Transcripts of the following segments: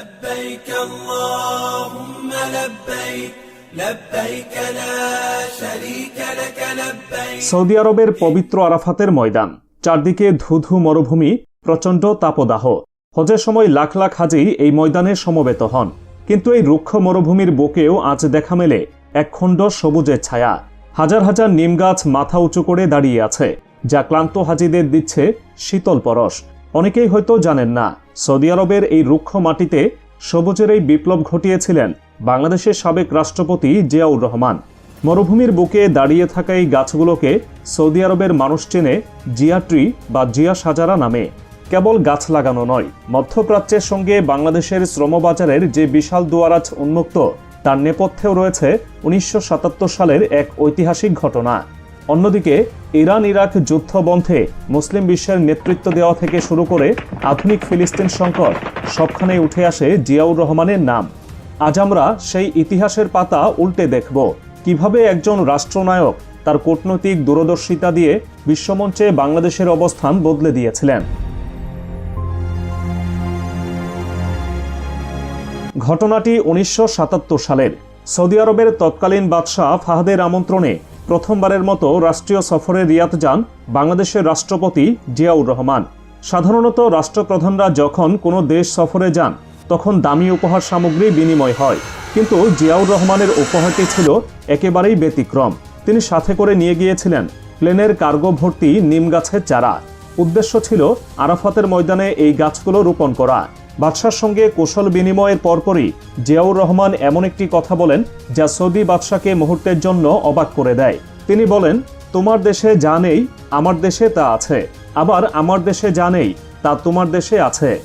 لبيك اللهم لبيك لبيك لا شريك لك لبيك Saudi আরবের পবিত্র আরাফাতের ময়দান চারদিকে ধুধু মরুভূমি প্রচণ্ড তাপদাহ হজের সময় লাখ লাখ হাজি এই ময়দানে সমবেত হন কিন্তু এই রুক্ষ মরুভূমির বুকেও আজ দেখা মেলে একখণ্ড সবুজের ছায়া হাজার হাজার নিম গাছ মাথা উঁচু করে দাঁড়িয়ে আছে যা ক্লান্ত হাজিদের দিচ্ছে শীতল পরশ অনেকেই হয়তো জানেন না সৌদি আরবের এই রুক্ষ মাটিতে সবুজের এই বিপ্লব ঘটিয়েছিলেন বাংলাদেশের সাবেক রাষ্ট্রপতি জিয়াউর রহমান। মরুভূমির বুকে দাঁড়িয়ে থাকা এই গাছগুলোকে সৌদি আরবের মানুষ চেনে জিয়া ট্রি বা জিয়া সাজারা নামে। কেবল গাছ লাগানো নয়, মধ্যপ্রাচ্যের সঙ্গে বাংলাদেশের শ্রমবাজারের যে বিশাল দুয়ারাজ উন্মুক্ত, তার নেপথ্যেও রয়েছে উনিশশো সাতাত্তর সালের এক ঐতিহাসিক ঘটনা। অন্যদিকে ইরান ইরাক যুদ্ধ বন্ধে মুসলিম বিশ্বের নেতৃত্ব দেওয়া থেকে শুরু করে আধুনিক ফিলিস্তিন সংকট সবখানেই উঠে আসে জিয়াউর রহমানের নাম। আজ আমরা সেই ইতিহাসের পাতা উল্টে দেখব। কীভাবে একজন রাষ্ট্রনায়ক তার কূটনৈতিক দূরদর্শিতা দিয়ে বিশ্বমঞ্চে বাংলাদেশের অবস্থান বদলে দিয়েছিলেন। ঘটনাটি উনিশশো সাতাত্তর সালের সৌদি আরবের তৎকালীন বাদশাহ ফাহাদের আমন্ত্রণে প্রথমবারের মতো রাষ্ট্রীয় সফরে রিয়াদ যান বাংলাদেশের রাষ্ট্রপতি জিয়াউর রহমান। সাধারণত রাষ্ট্রপ্রধানরা যখন কোনো দেশ সফরে যান, তখন দামি উপহার সামগ্রী বিনিময় হয়। কিন্তু জিয়াউর রহমানের উপহারটি ছিল একেবারেই ব্যতিক্রম। তিনি সাথে করে নিয়ে গিয়েছিলেন প্লেনের কার্গো ভর্তি নিম গাছের চারা। উদ্দেশ্য ছিল আরাফাতের ময়দানে এই গাছগুলো রোপণ করা। বাদশার সঙ্গে কৌশল বিনিময়ের পরপরই জিয়াউর রহমান এমন একটি কথা বলেন যা সৌদি বাদশাকে মুহূর্তের জন্য অবাক করে দেয়। তিনি বলেন, তোমার দেশে যা নেই, আমার দেশে তা আছে। আবার আমার দেশে যা নেই, তা তোমার দেশে আছে।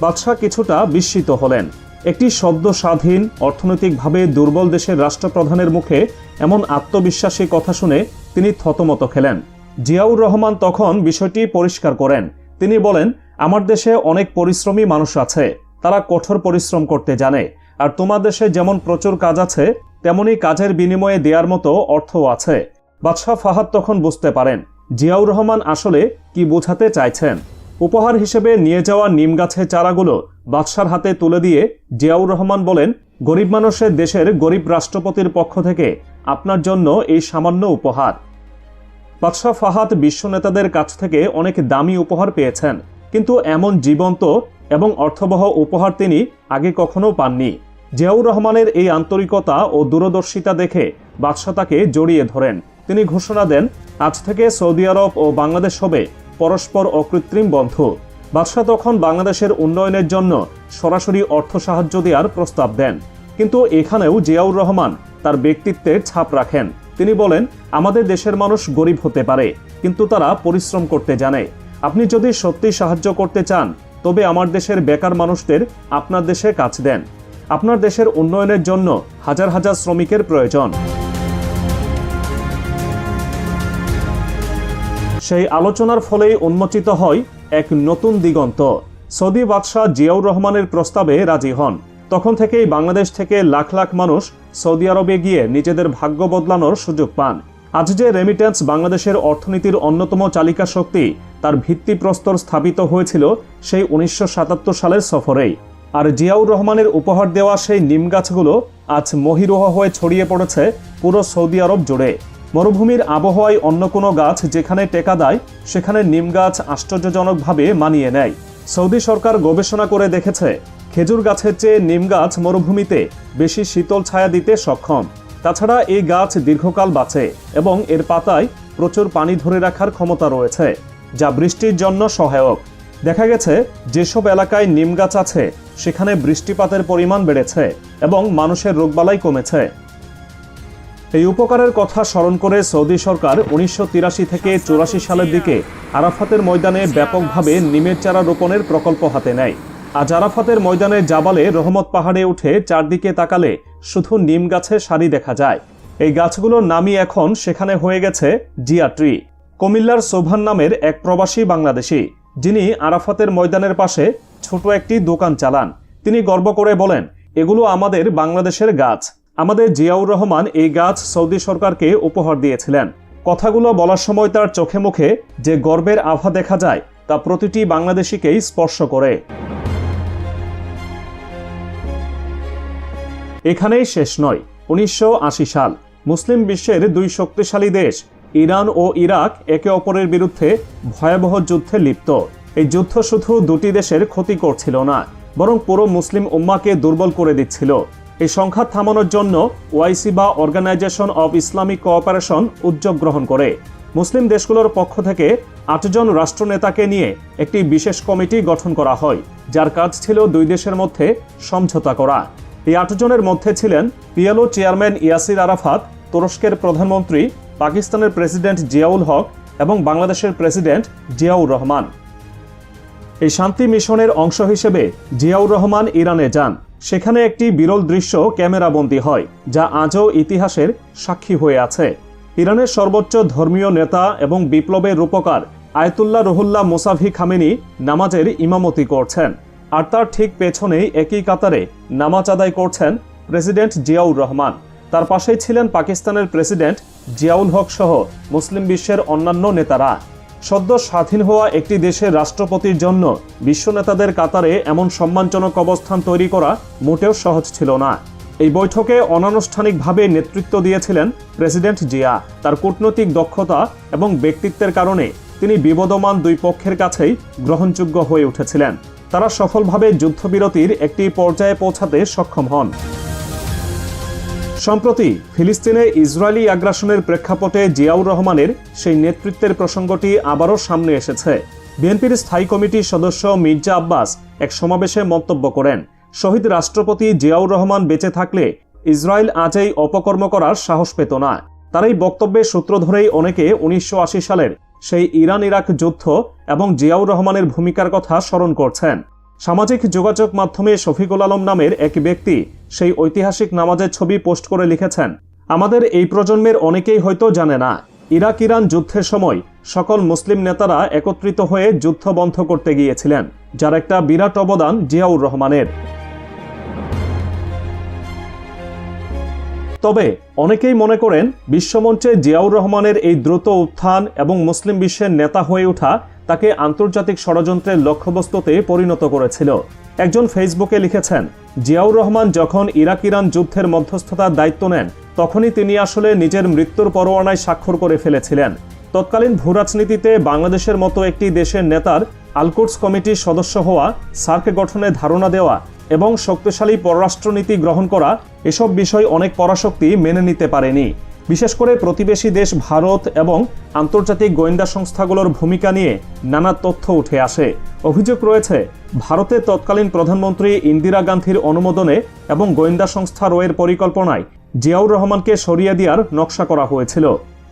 বাদশাহ কিছুটা বিস্মিত হলেন। একটি শব্দ স্বাধীন, অর্থনৈতিকভাবে দুর্বল দেশের রাষ্ট্রপ্রধানের মুখে এমন আত্মবিশ্বাসী কথা শুনে তিনি থতমত খেলেন। জিয়াউর রহমান তখন বিষয়টি পরিষ্কার করেন। তিনি বলেন আমার দেশে অনেক পরিশ্রমী মানুষ আছে, তারা কঠোর পরিশ্রম করতে জানে, আর তোমার দেশে যেমন প্রচুর কাজ আছে, তেমনি কাজের বিনিময়ে দেওয়ার মতো অর্থও আছে। বাদশাহ ফাহাদ তখন বুঝতে পারেন, জিয়াউর রহমান আসলে কি বোঝাতে চাইছেন। উপহার হিসেবে নিয়ে যাওয়া নিম গাছের চারাগুলো বাদশার হাতে তুলে দিয়ে জিয়াউর রহমান বলেন, গরিব মানুষের দেশের গরিব রাষ্ট্রপতির পক্ষ থেকে আপনার জন্য এই সামান্য উপহার। বাদশাহ ফাহাদ বিশ্ব নেতাদের কাছ থেকে অনেক দামি উপহার পেয়েছেন। কিন্তু এমন জীবন্ত এবং অর্থবহ উপহার তিনি আগে কখনো পাননি। জিয়াউর রহমানের এই আন্তরিকতা ও দূরদর্শিতা দেখে বাদশাহ তাকে জড়িয়ে ধরেন। তিনি ঘোষণা দেন, আজ থেকে সৌদি আরব ও বাংলাদেশ হবে পরস্পর অকৃত্রিম বন্ধু। বাদশাহ তখন বাংলাদেশের উন্নয়নের জন্য সরাসরি অর্থ সাহায্য দেওয়ার প্রস্তাব দেন। কিন্তু এখানেও জিয়াউর রহমান তার ব্যক্তিত্বের ছাপ রাখেন। তিনি বলেন, আমাদের দেশের মানুষ গরিব হতে পারে, কিন্তু তারা পরিশ্রম করতে জানে। আপনি যদি সত্যি সাহায্য করতে চান, তবে আমার দেশের বেকার মানুষদের আপনার দেশে কাজ দেন। আপনার দেশের উন্নয়নের জন্য হাজার হাজার শ্রমিকের প্রয়োজন। সেই আলোচনার ফলেই উন্মোচিত হয় এক নতুন দিগন্ত। সৌদি বাদশাহ জিয়াউর রহমানের প্রস্তাবে রাজি হন। তখন থেকেই বাংলাদেশ থেকে লাখ লাখ মানুষ সৌদি আরবে গিয়ে নিজেদের ভাগ্য বদলানোর সুযোগ পান। আজ যে রেমিটেন্স বাংলাদেশের অর্থনীতির অন্যতম চালিকা শক্তি, তার ভিত্তিপ্রস্তর স্থাপিত হয়েছিল সেই উনিশশো সাতাত্তর সালের সফরেই। আর জিয়াউর রহমানের উপহার দেওয়া সেই নিম গাছগুলো আজ মহিরোহ হয়ে ছড়িয়ে পড়েছে পুরো সৌদি আরব জুড়ে। মরুভূমির আবহাওয়ায় অন্য কোনো গাছ যেখানে টেকা দেয়, সেখানে নিম গাছ আশ্চর্যজনকভাবে মানিয়ে নেয়। সৌদি সরকার গবেষণা করে দেখেছে, খেজুর গাছের চেয়ে নিম গাছ মরুভূমিতে বেশি শীতল ছায়া দিতে সক্ষম। তাছাড়া এই গাছ দীর্ঘকাল বাঁচে এবং এর পাতায় প্রচুর পানি ধরে রাখার ক্ষমতা রয়েছে, যা বৃষ্টির জন্য সহায়ক। দেখা গেছে, যেসব এলাকায় নিম গাছ আছে, সেখানে বৃষ্টিপাতের পরিমাণ বেড়েছে এবং মানুষের রোগবালাই কমেছে। এই উপকারের কথা স্মরণ করে সৌদি সরকার উনিশশো তিরাশি থেকে চুরাশি সালের দিকে আরাফাতের ময়দানে ব্যাপকভাবে নিমের চারা রোপণের প্রকল্প হাতে নেয়। আজ আরাফাতের ময়দানে জাবালে রহমত পাহাড়ে উঠে চারদিকে তাকালে শুধু নিম গাছের সারি দেখা যায়। এই গাছগুলোর নামই এখন সেখানে হয়ে গেছে জিয়া ট্রি। কুমিল্লার সোভান নামের এক প্রবাসী বাংলাদেশি, যিনি আরাফাতের ময়দানের পাশে ছোট একটি দোকান চালান। তিনি গর্ব করে বলেন, এগুলো আমাদের বাংলাদেশের গাছ। আমাদের জিয়াউর রহমান এই গাছ সৌদি সরকারকে উপহার দিয়েছিলেন। কথাগুলো বলার সময় তার চোখে মুখে যে গর্বের আভা দেখা যায়, তা প্রতিটি বাংলাদেশিকেই স্পর্শ করে। এখানেই শেষ নয়। উনিশশো সাল, মুসলিম বিশ্বের দুই শক্তিশালী দেশ, ইরান ও ইরাক একে অপরের বিরুদ্ধে ভয়াবহ যুদ্ধে লিপ্ত। এই যুদ্ধ শুধু দুটি দেশের ক্ষতি করছিল না, বরং পুরো মুসলিম উম্মাকে দুর্বল করে দিচ্ছিল। এই সংঘাত থামানোর জন্য ওয়াইসি বা অর্গানাইজেশন অব ইসলামিক কোঅপারেশন উদ্যোগ গ্রহণ করে। মুসলিম দেশগুলোর পক্ষ থেকে আটজন রাষ্ট্রনেতাকে নিয়ে একটি বিশেষ কমিটি গঠন করা হয়, যার কাজ ছিল দুই দেশের মধ্যে সমঝোতা করা। এই আটজনের মধ্যে ছিলেন পিএলও চেয়ারম্যান ইয়াসির আরাফাত, তুরস্কের প্রধানমন্ত্রী, পাকিস্তানের প্রেসিডেন্ট জিয়াউল হক এবং বাংলাদেশের প্রেসিডেন্ট জিয়াউর রহমান। এই শান্তি মিশনের অংশ হিসেবে জিয়াউর রহমান ইরানে যান। সেখানে একটি বিরল দৃশ্য ক্যামেরাবন্দি হয়, যা আজও ইতিহাসের সাক্ষী হয়ে আছে। ইরানের সর্বোচ্চ ধর্মীয় নেতা এবং বিপ্লবের রূপকার আয়তুল্লাহ রহুল্লাহ মুসাফি খামেনি নামাজের ইমামতি করছেন। আর তার ঠিক পেছনেই একই কাতারে নামাজ আদায় করছেন প্রেসিডেন্ট জিয়াউর রহমান। তার পাশেই ছিলেন পাকিস্তানের প্রেসিডেন্ট জিয়াউল হক সহ মুসলিম বিশ্বের অন্যান্য নেতারা। সদ্য স্বাধীন হওয়া একটি দেশের রাষ্ট্রপতির জন্য বিশ্ব নেতাদের কাতারে এমন সম্মানজনক অবস্থান তৈরি করা মোটেও সহজ ছিল না। এই বৈঠকে অনানুষ্ঠানিকভাবে নেতৃত্ব দিয়েছিলেন প্রেসিডেন্ট জিয়া। তার কূটনৈতিক দক্ষতা এবং ব্যক্তিত্বের কারণে তিনি বিবদমান দুই পক্ষের কাছেই গ্রহণযোগ্য হয়ে উঠেছিলেন। তারা সফলভাবে যুদ্ধবিরতির একটি পর্যায়ে পৌঁছাতে সক্ষম হন। সম্প্রতি ফিলিস্তিনে ইসরায়েলি আগ্রাসনের প্রেক্ষাপটে জিয়াউর রহমানের সেই নেতৃত্বের প্রসঙ্গটি আবারও সামনে এসেছে। বিএনপির স্থায়ী কমিটির সদস্য মির্জা আব্বাস এক সমাবেশে মন্তব্য করেন, শহীদ রাষ্ট্রপতি জিয়াউর রহমান বেঁচে থাকলে ইসরায়েল আজ এই অপকর্ম করার সাহস পেত না। তার এই বক্তব্যের সূত্র ধরেই অনেকে উনিশশো আশি সালের সেই ইরান ইরাক যুদ্ধ এবং জিয়াউর রহমানের ভূমিকার কথা স্মরণ করছেন। সামাজিক যোগাযোগ মাধ্যমে শফিকুল আলম নামের এক ব্যক্তি সেই ঐতিহাসিক নামাজের ছবি পোস্ট করে লিখেছেন, আমাদের এই প্রজন্মের অনেকেই হয়তো জানে না ইরাক ইরান যুদ্ধের সময় সকল মুসলিম নেতারা একত্রিত হয়ে যুদ্ধ বন্ধ করতে গিয়েছিলেন, যার একটা বিরাট অবদান জিয়াউর রহমানের। তবে অনেকেই মনে করেন বিশ্বমঞ্চে জিয়াউর রহমানের এই দ্রুত উত্থান এবং মুসলিম বিশ্বের নেতা হয়ে ওঠা তাকে আন্তর্জাতিক ষড়যন্ত্রের লক্ষ্যবস্তুতে পরিণত করেছিল। একজন ফেসবুকে লিখেছেন, জিয়াউর রহমান যখন ইরাক ইরান যুদ্ধের মধ্যস্থতার দায়িত্ব নেন, তখনই তিনি আসলে নিজের মৃত্যুর পরোয়ানায় স্বাক্ষর করে ফেলেছিলেন। তৎকালীন ভূরাজনীতিতে বাংলাদেশের মতো একটি দেশের নেতার আলকুটস কমিটির সদস্য হওয়া, সার্ক গঠনে ধারণা দেওয়া এবং শক্তিশালী পররাষ্ট্রনীতি গ্রহণ করা এসব বিষয় অনেক পরাশক্তি মেনে নিতে পারেনি। বিশেষ করে প্রতিবেশী দেশ ভারত এবং আন্তর্জাতিক গোয়েন্দা সংস্থাগুলোর ভূমিকা নিয়ে নানা তথ্য উঠে আসে। অভিযোগ রয়েছে ভারতের তৎকালীন প্রধানমন্ত্রী ইন্দিরা গান্ধীর অনুমোদনে এবং গোয়েন্দা সংস্থা রোয়ের পরিকল্পনায় জিয়াউর রহমানকে সরিয়ে দেওয়ার নকশা করা হয়েছিল।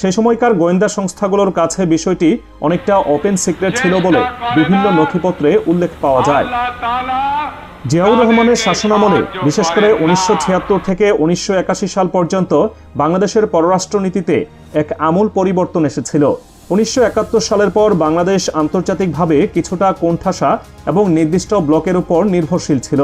সে সময়কার গোয়েন্দা সংস্থাগুলোর কাছে বিষয়টি অনেকটা ওপেন সিক্রেট ছিল বলে বিভিন্ন নথিপত্রে উল্লেখ পাওয়া যায়। জিয়াউর রহমানের শাসনামলে বিশেষ করে উনিশশো ছিয়াত্তর থেকে উনিশশো একাশি সাল পর্যন্ত বাংলাদেশের পররাষ্ট্রনীতিতে এক আমূল পরিবর্তন এসেছিল। উনিশশো একাত্তর সালের পর বাংলাদেশ আন্তর্জাতিকভাবে কিছুটা কোণঠাসা এবং নির্দিষ্ট ব্লকের উপর নির্ভরশীল ছিল।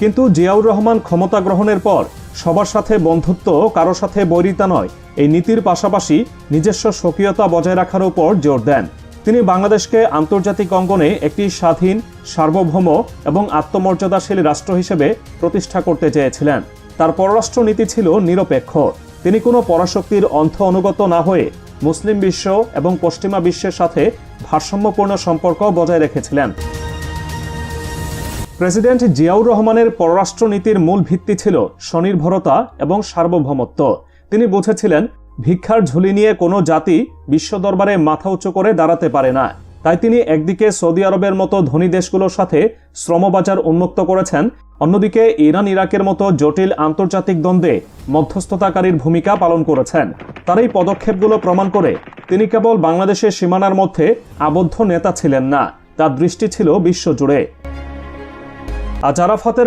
কিন্তু জিয়াউর রহমান ক্ষমতা গ্রহণের পর সবার সাথে বন্ধুত্ব কারও সাথে বৈরিতা নয়। এই নীতির পাশাপাশি নিজস্ব স্বকীয়তা বজায় রাখার উপর জোর দেন। তিনি বাংলাদেশকে আন্তর্জাতিক অঙ্গনে একটি স্বাধীন, সার্বভৌম এবং আত্মমর্যাদাশীল রাষ্ট্র হিসেবে প্রতিষ্ঠা করতে চেয়েছিলেন। তার পররাষ্ট্র নীতি ছিল নিরপেক্ষ। তিনি কোনো পরাশক্তির অন্থ অনুগত না হয়ে মুসলিম বিশ্ব এবং পশ্চিমা বিশ্বের সাথে ভারসাম্যপূর্ণ সম্পর্ক বজায় রেখেছিলেন। প্রেসিডেন্ট জিয়াউর রহমানের পররাষ্ট্রনীতির মূল ভিত্তি ছিল স্বনির্ভরতা এবং সার্বভৌমত্ব। তিনি বুঝেছিলেন ভিক্ষার ঝুলি নিয়ে কোনো জাতি বিশ্ব দরবারে মাথা উঁচু করে দাঁড়াতে পারে না। তাই তিনি একদিকে সৌদি আরবের মতো ধনী দেশগুলোর সাথে শ্রমবাজার উন্মুক্ত করেছেন, অন্যদিকে ইরান, ইরাকের মতো জটিল আন্তর্জাতিক দ্বন্দ্বে মধ্যস্থতাকারীর ভূমিকা পালন করেছেন। তার এই পদক্ষেপগুলো প্রমাণ করে তিনি কেবল বাংলাদেশের সীমানার মধ্যে আবদ্ধ নেতা ছিলেন না, তার দৃষ্টি ছিল বিশ্বজুড়ে। আজ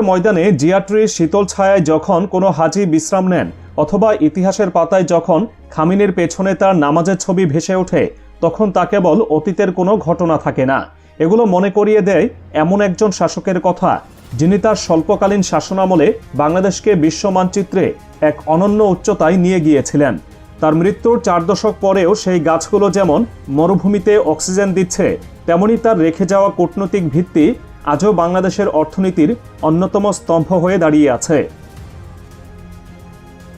ময়দানে জিয়াট্রির শীতল ছায়ায় যখন কোনো হাজি বিশ্রাম নেন অথবা ইতিহাসের পাতায় যখন খামিনের পেছনে তার নামাজের ছবি ভেসে ওঠে, তখন তা কেবল অতীতের কোনো ঘটনা থাকে না। এগুলো মনে করিয়ে দেয় এমন একজন শাসকের কথা, যিনি তার স্বল্পকালীন শাসনামলে বাংলাদেশকে বিশ্ব মানচিত্রে এক অনন্য উচ্চতায় নিয়ে গিয়েছিলেন। তার মৃত্যুর চার দশক পরেও সেই গাছগুলো যেমন মরুভূমিতে অক্সিজেন দিচ্ছে, তেমনি তার রেখে যাওয়া কূটনৈতিক ভিত্তি আজও বাংলাদেশের অর্থনীতির অন্যতম স্তম্ভ হয়ে দাঁড়িয়ে আছে।